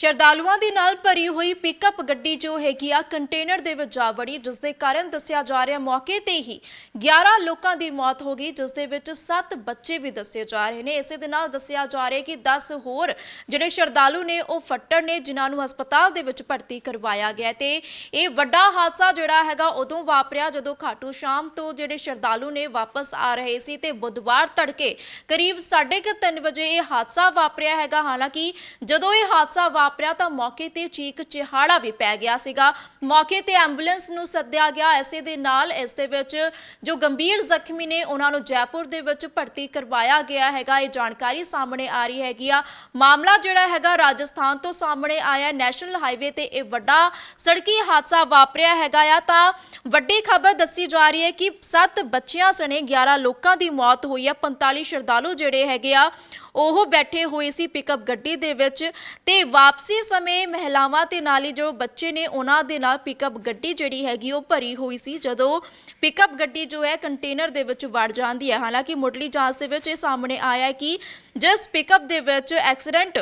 ਸ਼ਰਧਾਲੂਆਂ ਦੇ ਨਾਲ ਭਰੀ ਹੋਈ ਪਿਕਅਪ ਗੱਡੀ ਜੋ ਹੈਗੀ ਆ ਕੰਟੇਨਰ ਦੇ ਵਿੱਚ ਜਾ ਵੜੀ, ਜਿਸ ਦੇ ਕਾਰਨ ਦੱਸਿਆ ਜਾ ਰਿਹਾ ਮੌਕੇ ਤੇ ਹੀ 11 ਲੋਕਾਂ ਦੀ ਮੌਤ ਹੋ ਗਈ, ਜਿਸ ਦੇ ਵਿੱਚ 7 ਬੱਚੇ ਵੀ ਦੱਸੇ ਜਾ ਰਹੇ ਨੇ। ਇਸੇ ਦੇ ਨਾਲ ਦੱਸਿਆ ਜਾ ਰਿਹਾ ਕਿ 10 ਹੋਰ ਜਿਹੜੇ ਸ਼ਰਧਾਲੂ ਨੇ, ਉਹ ਫੱਟੜ ਨੇ, ਜਿਨ੍ਹਾਂ ਨੂੰ ਹਸਪਤਾਲ ਦੇ ਵਿੱਚ ਭਰਤੀ ਕਰਵਾਇਆ ਗਿਆ ਤੇ ਇਹ ਵੱਡਾ ਹਾਦਸਾ ਜਿਹੜਾ ਹੈਗਾ, ਉਦੋਂ ਵਾਪਰਿਆ ਜਦੋਂ ਖਾਟੂ ਸ਼ਾਮ ਤੋਂ ਜਿਹੜੇ ਸ਼ਰਧਾਲੂ ਨੇ ਵਾਪਸ ਆ ਰਹੇ ਸੀ ਤੇ ਬੁੱਧਵਾਰ ਤੜਕੇ ਕਰੀਬ 3:30 ਵਜੇ ਇਹ ਹਾਦਸਾ ਵਾਪਰਿਆ ਹੈਗਾ। ਹਾਲਾਂਕਿ ਜਦੋਂ ਇਹ ਹਾਦਸਾ ਵਾਪਰਿਆ ਤਾਂ ਮੌਕੇ ਤੇ ਚੀਕ ਚਿਹਾੜਾ ਵੀ ਪੈ ਗਿਆ ਸੀਗਾ। ਮੌਕੇ ਤੇ ਐਂਬੂਲੈਂਸ ਨੂੰ ਸੱਦਿਆ ਗਿਆ। ਐਸੇ ਦੇ ਨਾਲ ਇਸ ਦੇ ਵਿੱਚ ਜੋ ਗੰਭੀਰ ਜ਼ਖਮੀ ਨੇ, ਉਹਨਾਂ ਨੂੰ ਜੈਪੁਰ ਦੇ ਵਿੱਚ ਭਰਤੀ ਕਰਵਾਇਆ ਗਿਆ ਹੈਗਾ। ਇਹ ਜਾਣਕਾਰੀ ਸਾਹਮਣੇ ਆ ਰਹੀ ਹੈਗੀ ਆ। ਮਾਮਲਾ ਜਿਹੜਾ ਹੈਗਾ ਰਾਜਸਥਾਨ ਤੋਂ ਸਾਹਮਣੇ ਆਇਆ। ਨੈਸ਼ਨਲ ਹਾਈਵੇ ਤੇ ਇਹ ਵੱਡਾ ਸੜਕੀ ਹਾਦਸਾ ਵਾਪਰਿਆ ਹੈਗਾ ਆ। ਤਾਂ ਵੱਡੀ ਖਬਰ ਦੱਸੀ ਜਾ ਰਹੀ ਹੈ ਕਿ 7 ਬੱਚਿਆਂ ਸਣੇ 11 ਲੋਕਾਂ ਦੀ ਮੌਤ ਹੋਈ ਹੈ 45 ਸ਼ਰਧਾਲੂ ਜਿਹੜੇ ਹੈਗੇ ਆ, ਉਹ ਬੈਠੇ ਹੋਏ ਸੀ ਪਿਕਅਪ ਗੱਡੀ ਦੇ ਵਿੱਚ ਤੇ ਵਾਪਸੀ ਸਮੇਂ ਮਹਿਲਾਵਾਂ ਤੇ ਨਾਲ ਹੀ ਜੋ ਬੱਚੇ ਨੇ ਉਹਨਾਂ ਦੇ ਨਾਲ ਪਿਕਅਪ ਗੱਡੀ ਜਿਹੜੀ ਹੈਗੀ ਉਹ ਭਰੀ ਹੋਈ ਸੀ। ਜਦੋਂ ਪਿਕਅਪ ਗੱਡੀ ਜੋ ਹੈ ਕੰਟੇਨਰ ਦੇ ਵਿੱਚ ਵੜ ਜਾਂਦੀ ਹੈ। ਹਾਲਾਂਕਿ ਮੁੱਢਲੀ ਜਾਂਚ ਦੇ ਵਿੱਚ ਇਹ ਸਾਹਮਣੇ ਆਇਆ ਕਿ ਜਿਸ ਪਿਕਅਪ ਦੇ ਵਿੱਚ ਐਕਸੀਡੈਂਟ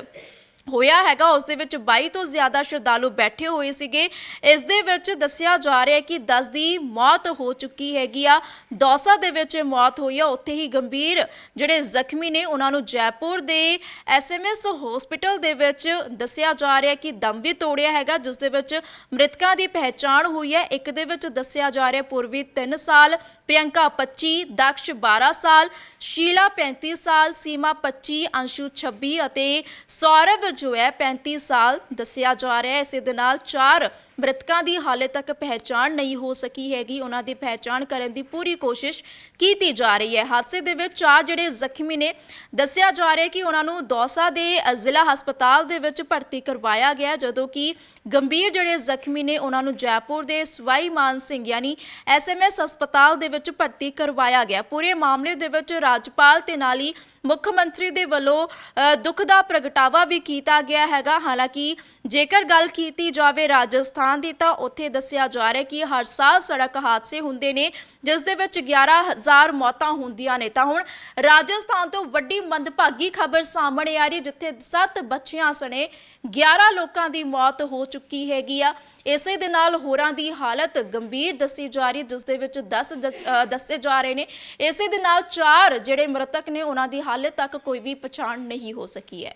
ਹੋਇਆ ਹੈਗਾ, ਉਸ ਦੇ ਵਿੱਚ 22 ਤੋਂ ਜ਼ਿਆਦਾ ਸ਼ਰਧਾਲੂ ਬੈਠੇ ਹੋਏ ਸੀਗੇ। ਇਸ ਦੇ ਵਿੱਚ ਦੱਸਿਆ ਜਾ ਰਿਹਾ ਹੈ ਕਿ 10 ਦੀ ਮੌਤ ਹੋ ਚੁੱਕੀ ਹੈਗੀ ਆ। ਦੌਸਾ ਦੇ ਵਿੱਚ ਇਹ ਮੌਤ ਹੋਈ ਆ। ਉੱਥੇ ਹੀ ਗੰਭੀਰ ਜਿਹੜੇ ਜ਼ਖਮੀ ਨੇ, ਉਹਨਾਂ ਨੂੰ ਜੈਪੁਰ ਦੇ ਐਸਐਮਐਸ ਹਸਪੀਟਲ ਦੇ ਵਿੱਚ ਦੱਸਿਆ ਜਾ ਰਿਹਾ ਹੈ ਕਿ ਦਮ ਵੀ ਤੋੜਿਆ ਹੈਗਾ, ਜਿਸ ਦੇ ਵਿੱਚ ਮ੍ਰਿਤਕਾਂ ਦੀ ਪਹਿਚਾਣ ਹੋਈ ਹੈ। ਇੱਕ ਦੇ ਵਿੱਚ ਦੱਸਿਆ ਜਾ ਰਿਹਾ ਪੂਰਵੀ 3 ਸਾਲ, ਪ੍ਰਿਯੰਕਾ 25 ਦਕਸ਼ 12 ਸਾਲ, ਸ਼ੀਲਾ 35 ਸਾਲ, ਸੀਮਾ 25 ਅੰਸ਼ੂ 26 ਅਤੇ ਸੌਰਵ ਜੋ ਹੈ 35 ਸਾਲ ਦੱਸਿਆ ਜਾ ਰਿਹਾ ਹੈ। ਇਸੇ ਦੇ ਨਾਲ ਚਾਰ ਮ੍ਰਿਤਕਾਂ ਦੀ ਹਾਲੇ ਤੱਕ ਪਹਿਚਾਣ ਨਹੀਂ ਹੋ ਸਕੀ ਹੈਗੀ। ਉਹਨਾਂ ਦੀ ਪਹਿਚਾਣ ਕਰਨ ਦੀ ਪੂਰੀ ਕੋਸ਼ਿਸ਼ ਕੀਤੀ ਜਾ ਰਹੀ ਹੈ। ਹਾਦਸੇ ਦੇ ਵਿੱਚ ਚਾਰ ਜਿਹੜੇ ਜ਼ਖਮੀ ਨੇ ਦੱਸਿਆ ਜਾ ਰਿਹਾ ਕਿ ਉਹਨਾਂ ਨੂੰ ਦੌਸਾ ਦੇ ਜ਼ਿਲ੍ਹਾ ਹਸਪਤਾਲ ਦੇ ਵਿੱਚ ਭਰਤੀ ਕਰਵਾਇਆ ਗਿਆ ਜਦੋਂ ਕਿ ਗੰਭੀਰ ਜਿਹੜੇ ਜ਼ਖਮੀ ਨੇ ਉਹਨਾਂ ਨੂੰ ਜੈਪੁਰ ਦੇ ਸਵਾਈ ਮਾਨ ਸਿੰਘ ਯਾਨੀ ਐਸਐਮਐਸ ਹਸਪਤਾਲ ਦੇ ਵਿੱਚ ਭਰਤੀ ਕਰਵਾਇਆ ਗਿਆ। ਪੂਰੇ ਮਾਮਲੇ ਦੇ ਵਿੱਚ ਰਾਜਪਾਲ ਤੇ ਨਾਲ ਹੀ ਮੁੱਖ ਮੰਤਰੀ ਦੇ ਵੱਲੋਂ ਅ, ਦੁੱਖ ਦਾ ਪ੍ਰਗਟਾਵਾ ਵੀ ਕੀਤਾ ਕੀਤਾ ਗਿਆ ਹੈਗਾ। ਹਾਲਾਂਕਿ ਜੇਕਰ ਗੱਲ ਕੀਤੀ ਜਾਵੇ ਰਾਜਸਥਾਨ ਦੀ ਤਾਂ ਉੱਥੇ ਦੱਸਿਆ ਜਾ ਰਿਹਾ ਕਿ ਹਰ ਸਾਲ ਸੜਕ ਹਾਦਸੇ ਹੁੰਦੇ ਨੇ, ਜਿਸ ਦੇ ਵਿੱਚ 11000 ਮੌਤਾਂ ਹੁੰਦੀਆਂ ਨੇ। ਤਾਂ ਹੁਣ ਰਾਜਸਥਾਨ ਤੋਂ ਵੱਡੀ ਮੰਦਭਾਗੀ ਖਬਰ ਸਾਹਮਣੇ ਆ ਰਹੀ, ਜਿੱਥੇ 7 ਬੱਚਿਆਂ ਸਣੇ 11 ਲੋਕਾਂ ਦੀ ਮੌਤ ਹੋ ਚੁੱਕੀ ਹੈਗੀ ਆ। ਇਸੇ ਦੇ ਨਾਲ ਹੋਰਾਂ ਦੀ ਹਾਲਤ ਗੰਭੀਰ ਦੱਸੀ ਜਾ ਰਹੀ, ਜਿਸ ਦੇ ਵਿੱਚ 10 ਦੱਸ- ਦੱਸੇ ਜਾ ਰਹੇ ਨੇ। ਇਸੇ ਦੇ ਨਾਲ ਚਾਰ ਜਿਹੜੇ ਮ੍ਰਿਤਕ ਨੇ, ਉਹਨਾਂ ਦੀ ਹਾਲੇ ਤੱਕ ਕੋਈ ਵੀ ਪਛਾਣ ਨਹੀਂ ਹੋ ਸਕੀ ਹੈ।